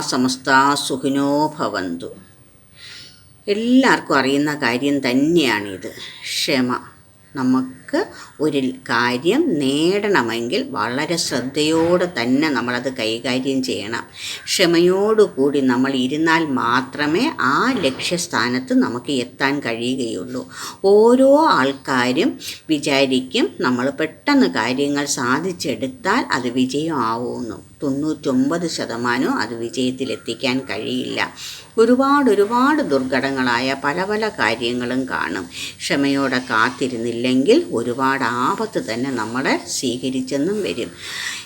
സമസ്ത ഭവന്തു. എല്ലാവർക്കും അറിയുന്ന കാര്യം തന്നെയാണിത്. ക്ഷമ. നമുക്ക് ഒരു കാര്യം നേടണമെങ്കിൽ വളരെ ശ്രദ്ധയോടെ തന്നെ നമ്മളത് കൈകാര്യം ചെയ്യണം. ക്ഷമയോടുകൂടി നമ്മൾ ഇരുന്നാൽ മാത്രമേ ആ ലക്ഷ്യസ്ഥാനത്ത് നമുക്ക് എത്താൻ കഴിയുകയുള്ളൂ. ഓരോ ആൾക്കാരും വിചാരിക്കും നമ്മൾ പെട്ടെന്ന് കാര്യങ്ങൾ സാധിച്ചെടുത്താൽ അത് വിജയമാവുമെന്ന്. തൊണ്ണൂറ്റൊമ്പത് ശതമാനവും അത് വിജയത്തിലെത്തിക്കാൻ കഴിയില്ല. ഒരുപാട് ഒരുപാട് ദുർഘടങ്ങളായ പല പല കാര്യങ്ങളും കാണും. ക്ഷമയോടെ കാത്തിരുന്നില്ലെങ്കിൽ ഒരുപാട് ആപത്ത് തന്നെ നമ്മളെ സ്വീകരിച്ചെന്നും വരും.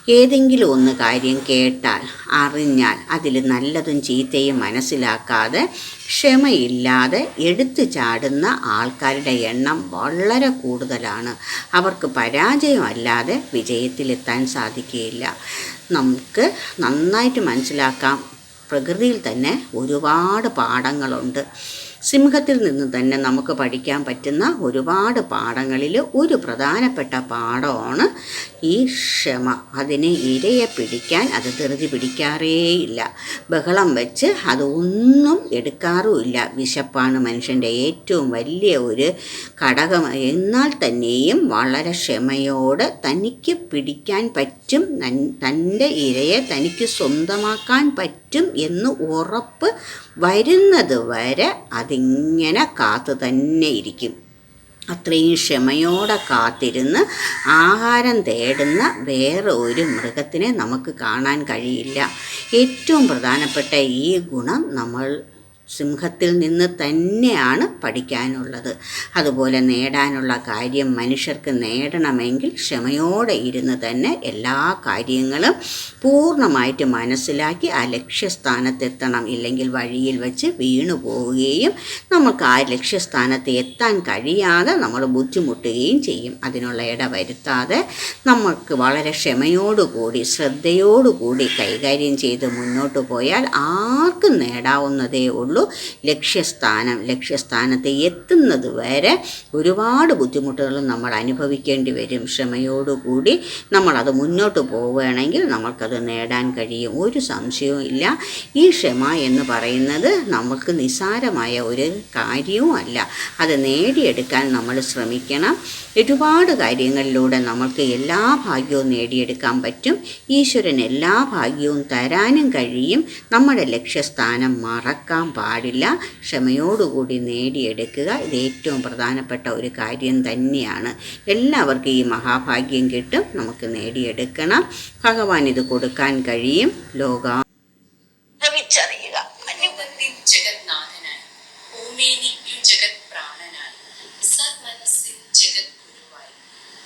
ഏതെങ്കിലും ഒന്ന് കാര്യം കേട്ടാൽ അറിഞ്ഞാൽ അതിൽ നല്ലതും ചീത്തയും മനസ്സിലാക്കാതെ ക്ഷമയില്ലാതെ എടുത്തു ചാടുന്ന ആൾക്കാരുടെ എണ്ണം വളരെ കൂടുതലാണ്. അവർക്ക് പരാജയമല്ലാതെ വിജയത്തിലെത്താൻ സാധിക്കുകയില്ല. നമുക്ക് നന്നായിട്ട് മനസ്സിലാക്കാം. പ്രകൃതിയിൽ തന്നെ ഒരുപാട് പാഠങ്ങളുണ്ട്. സിംഹത്തിൽ നിന്ന് തന്നെ നമുക്ക് പഠിക്കാൻ പറ്റുന്ന ഒരുപാട് പാഠങ്ങളിൽ ഒരു പ്രധാനപ്പെട്ട പാഠമാണ് ഈ ക്ഷമ. അതിനെ ഇരയെ പിടിക്കാൻ അത് ധൃതി പിടിക്കാറേയില്ല. ബഹളം വെച്ച് അതൊന്നും എടുക്കാറുമില്ല. വിശപ്പാണ് മനുഷ്യന്റെ ഏറ്റവും വലിയ ഒരു ഘടകം. എന്നാൽ തന്നെയും വളരെ ക്ഷമയോടെ തനിക്ക് പിടിക്കാൻ പറ്റും. തന്റെ ഇരയെ തനിക്ക് സ്വന്തമാക്കാൻ പറ്റും എന്ന് ഉറപ്പ് വരുന്നത് വരെ അതിങ്ങനെ കാത്തു തന്നെ ഇരിക്കും. അത്രയും ക്ഷമയോടെ കാത്തിരുന്ന് ആഹാരം തേടുന്ന വേറെ ഒരു മൃഗത്തിനെ നമുക്ക് കാണാൻ കഴിയില്ല. ഏറ്റവും പ്രധാനപ്പെട്ട ഈ ഗുണം നമ്മൾ സിംഹത്തിൽ നിന്ന് തന്നെയാണ് പഠിക്കാനുള്ളത്. അതുപോലെ നേടാനുള്ള കാര്യം മനുഷ്യർക്ക് നേടണമെങ്കിൽ ക്ഷമയോടെ ഇരുന്ന് തന്നെ എല്ലാ കാര്യങ്ങളും പൂർണമായിട്ട് മനസ്സിലാക്കി ആ ലക്ഷ്യസ്ഥാനത്തെത്തണം. ഇല്ലെങ്കിൽ വഴിയിൽ വെച്ച് വീണു പോവുകയും നമുക്ക് ആ ലക്ഷ്യസ്ഥാനത്ത് എത്താൻ കഴിയാതെ നമ്മൾ ബുദ്ധിമുട്ടുകയും ചെയ്യും. അതിനുള്ള ഇട വരുത്താതെ നമുക്ക് വളരെ ക്ഷമയോടുകൂടി ശ്രദ്ധയോടുകൂടി കൈകാര്യം ചെയ്ത് മുന്നോട്ട് പോയാൽ ആർക്കും നേടാവുന്നതേ ഉള്ളൂ. ഉള്ളൂ. ലക്ഷ്യസ്ഥാനം ലക്ഷ്യസ്ഥാനത്ത് എത്തുന്നത് വരെ ഒരുപാട് ബുദ്ധിമുട്ടുകൾ നമ്മൾ അനുഭവിക്കേണ്ടി വരും. ക്ഷമയോടുകൂടി നമ്മളത് മുന്നോട്ട് പോവുകയാണെങ്കിൽ നമ്മൾക്കത് നേടാൻ കഴിയും. ഒരു സംശയവും ഇല്ല. ഈ ക്ഷമ എന്ന് പറയുന്നത് നമുക്ക് നിസ്സാരമായ ഒരു കാര്യവും അല്ല. അത് നേടിയെടുക്കാൻ നമ്മൾ ശ്രമിക്കണം. ഒരുപാട് കാര്യങ്ങളിലൂടെ നമ്മൾക്ക് എല്ലാ ഭാഗ്യവും നേടിയെടുക്കാൻ പറ്റും. ഈശ്വരൻ എല്ലാ ഭാഗ്യവും തരാനും കഴിയും. നമ്മുടെ ലക്ഷ്യസ്ഥാനം മറക്കാൻ പാടില്ല. ക്ഷമയോടുകൂടി നേടിയെടുക്കുക. ഇത് ഏറ്റവും പ്രധാനപ്പെട്ട ഒരു കാര്യം തന്നെയാണ്. എല്ലാവർക്കും ഈ മഹാഭാഗ്യം കിട്ടും. നമുക്ക് നേടിയെടുക്കണം. ഭഗവാൻ ഇത് കൊടുക്കാൻ കഴിയും. ലോക ഭവിച്ചറിയുക. അനുപത്തി ജഗന്നാഥനായി. ഭൂമേനിക്കു ജഗത് പ്രാണനായി. സന്മനസ്സിൽ ജഗത് ഗുരുവായി.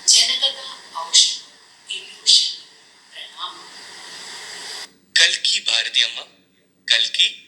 ജനകഥ ഔഷധം ഇലൂഷൻ പ്രണാമം. കൽക്കി ഭാരതിയമ്മ കൽക്കി ടി സി